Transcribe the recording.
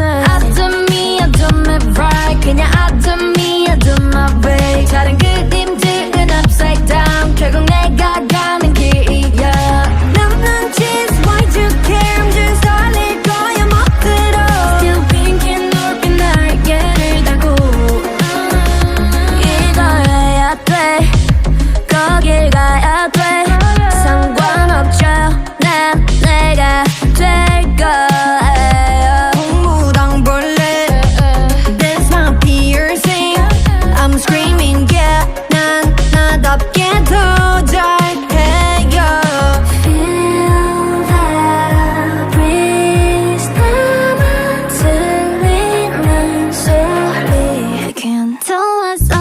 같아 I do me, I do me right 그냥 I do me, I do my way 다른 그림들은 upside down 결국 내가 가는 길이야 나는 just why you care I'm just 달릴 거야 멋들어 Still thinking 넓게 날개를 달고 이걸 해야 돼 거길 가야 돼 my.